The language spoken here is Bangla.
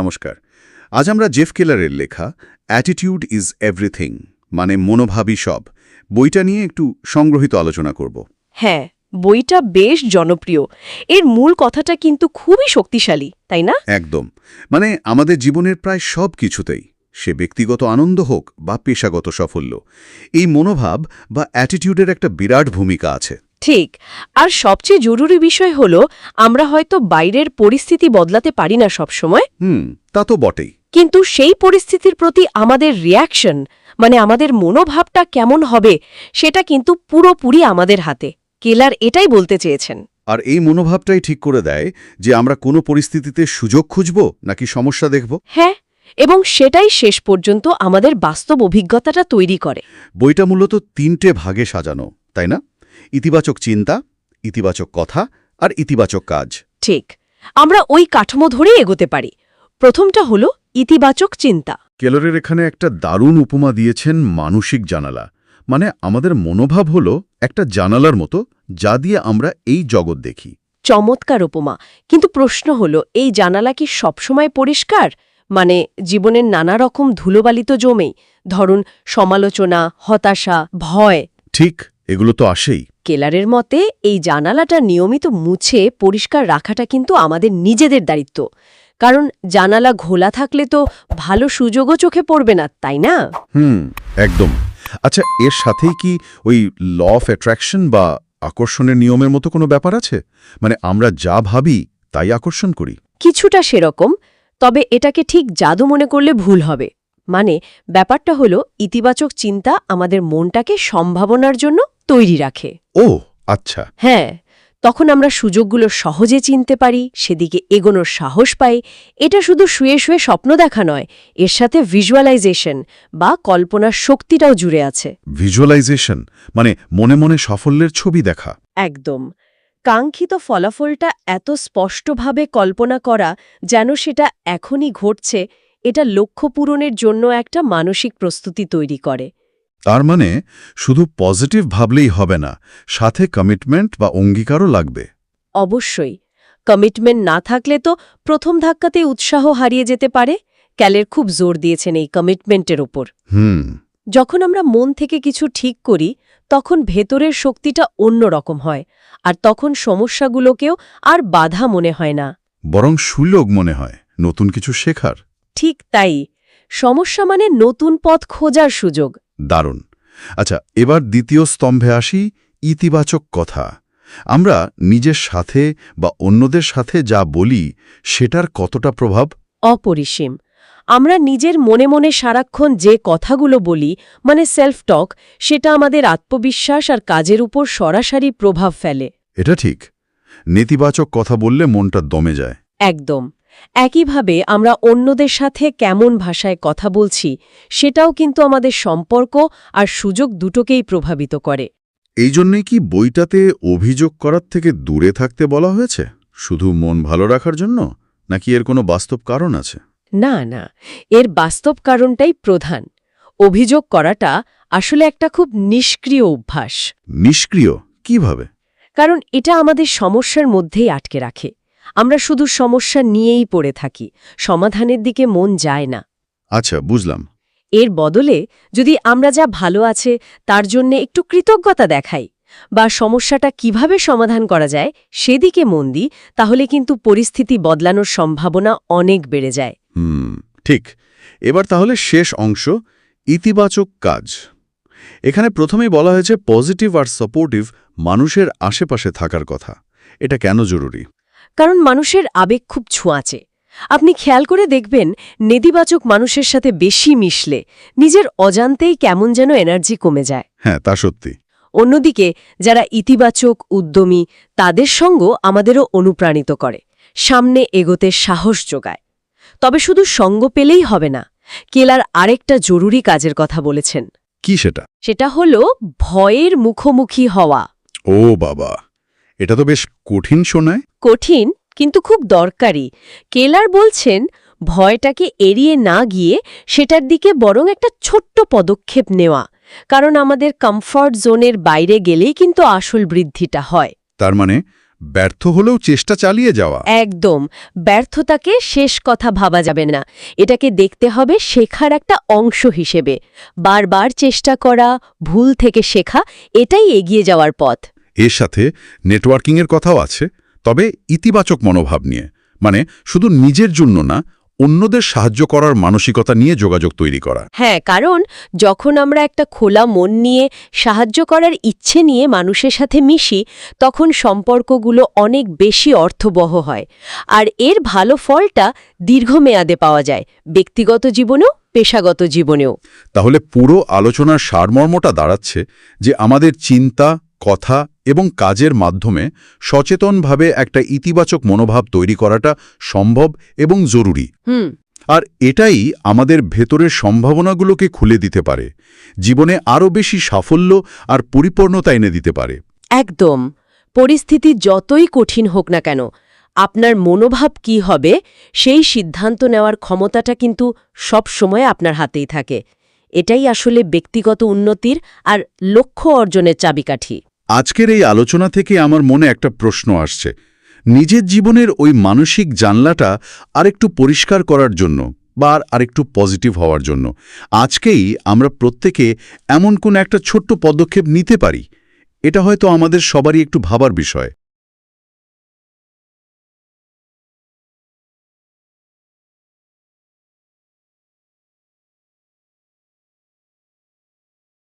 নমস্কার। আজ আমরা জেফ কেলারের লেখা অ্যাটিটিউড ইজ এভরিথিং মানে মনোভাবই সব বইটা নিয়ে একটু সংগ্রহিত আলোচনা করব। হ্যাঁ বইটা বেশ জনপ্রিয়। এর মূল কথাটা কিন্তু খুবই শক্তিশালী তাই না? একদম। মানে আমাদের জীবনের প্রায় সব কিছুতেই সে ব্যক্তিগত আনন্দ হোক বা পেশাগত সাফল্য এই মনোভাব বা অ্যাটিটিউডের একটা বিরাট ভূমিকা আছে। ঠিক আর সবচেয়ে জরুরি বিষয় হলো আমরা হয়তো বাইরের পরিস্থিতি বদলাতে পারি না সবসময়। হুম তা তো বটেই। কিন্তু সেই পরিস্থিতির প্রতি আমাদের রিয়াকশন মানে আমাদের মনোভাবটা কেমন হবে সেটা কিন্তু পুরোপুরি আমাদের হাতে। কেলার এটাই বলতে চেয়েছেন। আর এই মনোভাবটাই ঠিক করে দেয় যে আমরা কোনো পরিস্থিতিতে সুযোগ খুঁজব নাকি সমস্যা দেখব? হ্যাঁ এবং সেটাই শেষ পর্যন্ত আমাদের বাস্তব অভিজ্ঞতাটা তৈরি করে। বইটা মূলত তিনটে ভাগে সাজানো তাই না? ইতিবাচক চিন্তা ইতিবাচক কথা আর ইতিবাচক কাজ। ঠিক। আমরা ওই কাঠামো ধরেই এগোতে পারি। প্রথমটা হলো ইতিবাচক চিন্তা। কেলরের এখানে একটা দারুণ উপমা দিয়েছেন মানসিক জানালা। মানে আমাদের মনোভাব হল একটা জানালার মতো যা দিয়ে আমরা এই জগৎ দেখি। চমৎকার উপমা। কিন্তু প্রশ্ন হলো এই জানালা কি সবসময় পরিষ্কার? মানে জীবনের নানা রকম ধুলোবালি তো জমেই ধরুন সমালোচনা হতাশা ভয়। ঠিক। এগুলো তো আসেই। কেলারের মতে এই জানালাটা নিয়মিত মুছে পরিষ্কার রাখাটা কিন্তু আমাদের নিজেদের দায়িত্ব। কারণ জানালা ঘোলা থাকলে তো ভালো সুযোগও চোখে পড়বে না তাই না? হুম একদম। আচ্ছা এর সাথেই কি ওই ল অফ অ্যাট্রাকশন বা আকর্ষণের নিয়মের মতো কোনো ব্যাপার আছে? মানে আমরা যা ভাবি তাই আকর্ষণ করি। কিছুটা সেরকম তবে এটাকে ঠিক জাদু মনে করলে ভুল হবে। মানে ব্যাপারটা হলো ইতিবাচক চিন্তা আমাদের মনটাকে সম্ভাবনার জন্য তৈরি রাখে। ও আচ্ছা। হ্যাঁ তখন আমরা সুযোগগুলো সহজে চিনতে পারি সেদিকে এগোনোর সাহস পাই। এটা শুধু শুয়ে শুয়ে স্বপ্ন দেখা নয় এর সাথে ভিজুয়ালাইজেশন বা কল্পনার শক্তিটাও জুড়ে আছে। ভিজুয়ালাইজেশন মানে মনে মনে সাফল্যের ছবি দেখা। একদম। কাঙ্ক্ষিত ফলাফলটা এত স্পষ্টভাবে কল্পনা করা যেন সেটা এখনই ঘটছে এটা লক্ষ্য পূরণের জন্য একটা মানসিক প্রস্তুতি তৈরি করে। তার মানে শুধু পজিটিভ ভাবলেই হবে না সাথে কমিটমেন্ট বা অঙ্গীকারও লাগবে। অবশ্যই। কমিটমেন্ট না থাকলে তো প্রথম ধাক্কাতেই উৎসাহ হারিয়ে যেতে পারে। ক্যালের খুব জোর দিয়েছেন এই কমিটমেন্টের ওপর। হুম। যখন আমরা মন থেকে কিছু ঠিক করি তখন ভেতরের শক্তিটা অন্য রকম হয় আর তখন সমস্যাগুলোকেও আর বাধা মনে হয় না। বরং সুযোগ মনে হয় নতুন কিছু শেখার। ঠিক তাই। সমস্যা মানে নতুন পথ খোঁজার সুযোগ। দারুণ। আচ্ছা এবার দ্বিতীয় স্তম্ভে আসি ইতিবাচক কথা। আমরা নিজের সাথে বা অন্যদের সাথে যা বলি সেটার কতটা প্রভাব? অপরিসীম। আমরা নিজের মনে মনে সারাক্ষণ যে কথাগুলো বলি মানে সেলফ টক সেটা আমাদের আত্মবিশ্বাস আর কাজের উপর সরাসরি প্রভাব ফেলে। এটা ঠিক। নেতিবাচক কথা বললে মনটা দমে যায়। একদম। একইভাবে আমরা অন্যদের সাথে কেমন ভাষায় কথা বলছি সেটাও কিন্তু আমাদের সম্পর্ক আর সুযোগ দুটোকেই প্রভাবিত করে। এই জন্যেই কি বইটাতে অভিযোগ করার থেকে দূরে থাকতে বলা হয়েছে? শুধু মন ভালো রাখার জন্য? নাকি এর কোনো বাস্তব কারণ আছে? না না এর বাস্তব কারণটাই প্রধান। অভিযোগ করাটা আসলে একটা খুব নিষ্ক্রিয় অভ্যাস। নিষ্ক্রিয়? কীভাবে? কারণ এটা আমাদের সমস্যার মধ্যেই আটকে রাখে। আমরা শুধু সমস্যা নিয়েই পড়ে থাকি সমাধানের দিকে মন যায় না। আচ্ছা বুঝলাম। এর বদলে যদি আমরা যা ভালো আছে তার জন্যে একটু কৃতজ্ঞতা দেখাই বা সমস্যাটা কীভাবে সমাধান করা যায় সেদিকে মন দিই তাহলে কিন্তু পরিস্থিতি বদলানোর সম্ভাবনা অনেক বেড়ে যায়। হুম ঠিক। এবার তাহলে শেষ অংশ ইতিবাচক কাজ। এখানে প্রথমেই বলা হয়েছে পজিটিভ আর সাপোর্টিভ মানুষের আশেপাশে থাকার কথা। এটা কেন জরুরি? কারণ মানুষের আবেগ খুব ছোঁয়াচে আপনি খেয়াল করে দেখবেন নেতিবাচক মানুষের সাথে বেশি মিশলে নিজের অজান্তেই কেমন যেন এনার্জি কমে যায়। হ্যাঁ তা সত্যি। অন্যদিকে যারা ইতিবাচক উদ্যমী তাদের সঙ্গ আমাদেরও অনুপ্রাণিত করে সামনে এগোতে সাহস যোগায়। তবে শুধু সঙ্গ পেলেই হবে না কেলার আরেকটা জরুরি কাজের কথা বলেছেন। কি সেটা? সেটা হল ভয়ের মুখোমুখি হওয়া। ও বাবা! এটা তো বেশ কঠিন শোনায়। কঠিন কিন্তু খুব দরকারি। কেলার বলছেন ভয়টাকে এড়িয়ে না গিয়ে সেটার দিকে বরং একটা ছোট্ট পদক্ষেপ নেওয়া। কারণ আমাদের কমফর্ট জোনের বাইরে গেলেই কিন্তু আসল বৃদ্ধিটা হয়। তার মানে ব্যর্থ হলেও চেষ্টা চালিয়ে যাওয়া। একদম ব্যর্থতাকে শেষ কথা ভাবা যাবে না। এটাকে দেখতে হবে শেখার একটা অংশ হিসেবে। বারবার চেষ্টা করা ভুল থেকে শেখা এটাই এগিয়ে যাওয়ার পথ। এর সাথে নেটওয়ার্কিংয়ের কথাও আছে তবে ইতিবাচক মনোভাব নিয়ে। মানে শুধু নিজের জন্য না অন্যদের সাহায্য করার মানসিকতা নিয়ে যোগাযোগ তৈরি করা। হ্যাঁ কারণ যখন আমরা একটা খোলা মন নিয়ে সাহায্য করার ইচ্ছে নিয়ে মানুষের সাথে মিশি তখন সম্পর্কগুলো অনেক বেশি অর্থবহ হয়। আর এর ভালো ফলটা দীর্ঘমেয়াদে পাওয়া যায় ব্যক্তিগত জীবনেও পেশাগত জীবনেও। তাহলে পুরো আলোচনার সারমর্মটা দাঁড়াচ্ছে যে আমাদের চিন্তা কথা এবং কাজের মাধ্যমে সচেতনভাবে একটা ইতিবাচক মনোভাব তৈরি করাটা সম্ভব এবং জরুরি। হুম। আর এটাই আমাদের ভেতরের সম্ভাবনাগুলোকে খুলে দিতে পারে জীবনে আরও বেশি সাফল্য আর পরিপূর্ণতা এনে দিতে পারে। একদম। পরিস্থিতি যতই কঠিন হোক না কেন আপনার মনোভাব কি হবে সেই সিদ্ধান্ত নেওয়ার ক্ষমতাটা কিন্তু সব সময় আপনার হাতেই থাকে। এটাই আসলে ব্যক্তিগত উন্নতির আর লক্ষ্য অর্জনের চাবিকাঠি। আজকের এই আলোচনা থেকে আমার মনে একটা প্রশ্ন আসছে। নিজের জীবনের ওই মানসিক জানলাটা আরেকটু পরিষ্কার করার জন্য বা আরেকটু পজিটিভ হওয়ার জন্য। আজকেই আমরা প্রত্যেকে এমন কোন একটা ছোট্ট পদক্ষেপ নিতে পারি। এটা হয়তো আমাদের সবারই একটু ভাবার বিষয়।